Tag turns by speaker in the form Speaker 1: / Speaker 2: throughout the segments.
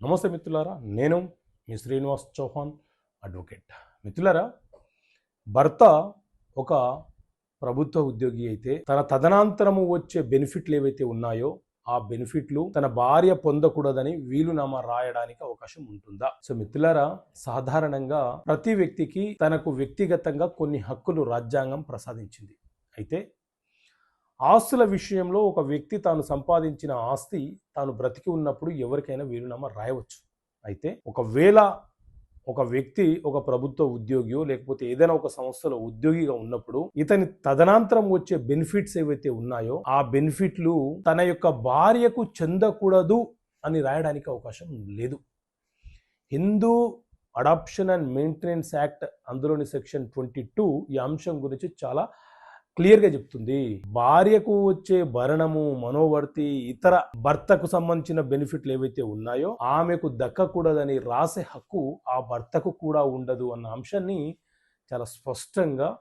Speaker 1: నమస్తే మిత్రులారా నేను మీ శ్రీనివాస్ చౌహాన్ అడ్వకేట్. మిత్రులారా భర్త ఒక ప్రభుత్వ ఉద్యోగి అయితే తన తదనంతరము వచ్చే బెనిఫిట్లు ఏవైతే ఉన్నాయో ఆ బెనిఫిట్లు తన భార్య పొందకూడదని వీలునామా రాయడానికి అవకాశం ఉంటుందా? సో మిత్రులారా సాధారణంగా ప్రతి వ్యక్తికి తనకు వ్యక్తిగతంగా కొన్ని హక్కులు రాజ్యాంగం ప్రసాదించింది. అయితే ఆస్తుల విషయంలో ఒక వ్యక్తి తాను సంపాదించిన ఆస్తి తాను బ్రతికి ఉన్నప్పుడు ఎవరికైనా వీలునామా రాయవచ్చు. అయితే ఒకవేళ ఒక వ్యక్తి ఒక ప్రభుత్వ ఉద్యోగియో లేకపోతే ఏదైనా ఒక సంస్థలో ఉద్యోగిగా ఉన్నప్పుడు ఇతని తదనంతరం వచ్చే బెనిఫిట్స్ ఏవైతే ఉన్నాయో ఆ బెనిఫిట్లు తన యొక్క భార్యకు చెందకూడదు అని రాయడానికి అవకాశం లేదు. Hindu adoption and maintenance act అందులోని సెక్షన్ ట్వంటీ టూ ఈ అంశం గురించి చాలా క్లియర్గా చెప్తుంది. భార్యకు వచ్చే భరణము మనోవర్తి ఇతర భర్తకు సంబంధించిన బెనిఫిట్లు ఏవైతే ఉన్నాయో ఆమెకు దక్కకూడదని రాసే హక్కు ఆ భర్తకు కూడా ఉండదు అన్న అంశాన్ని చాలా స్పష్టంగా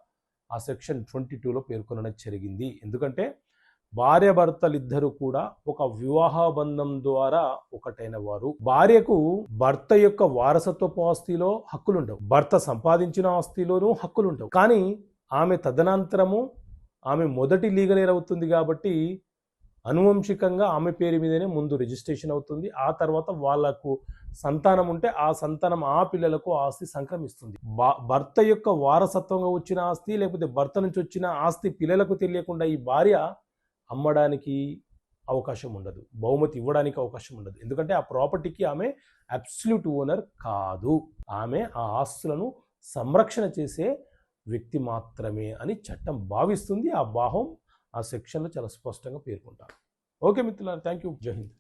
Speaker 1: ఆ సెక్షన్ ట్వంటీ టూలో పేర్కొనడం జరిగింది. ఎందుకంటే భార్య భర్తలిద్దరూ కూడా ఒక వివాహ బంధం ద్వారా ఒకటైన వారు. భార్యకు భర్త యొక్క వారసత్వపు ఆస్తిలో హక్కులుండవు. భర్త సంపాదించిన ఆస్తిలోనూ హక్కులుండవు. కానీ ఆమె తదనంతరము ఆమె మొదటి లీగలేర్ అవుతుంది కాబట్టి అనువంశికంగా ఆమె పేరు మీదనే ముందు రిజిస్ట్రేషన్ అవుతుంది. ఆ తర్వాత వాళ్ళకు సంతానం ఉంటే ఆ సంతానం ఆ పిల్లలకు ఆస్తి సంక్రమిస్తుంది. భర్త యొక్క వారసత్వంగా వచ్చిన ఆస్తి లేకపోతే భర్త నుంచి వచ్చిన ఆస్తి పిల్లలకు తెలియకుండా ఈ భార్య అమ్మడానికి అవకాశం ఉండదు. బహుమతి ఇవ్వడానికి అవకాశం ఉండదు. ఎందుకంటే ఆ ప్రాపర్టీకి ఆమె అబ్సల్యూట్ ఓనర్ కాదు. ఆమె ఆ ఆస్తులను సంరక్షణ చేసే వ్యక్తి మాత్రమే అని చట్టం భావిస్తుంది. ఆ భావం ఆ సెక్షన్లో చాలా స్పష్టంగా పేర్కొంటారు. ఓకే మిత్రులారు థ్యాంక్ యూ జై హింద్.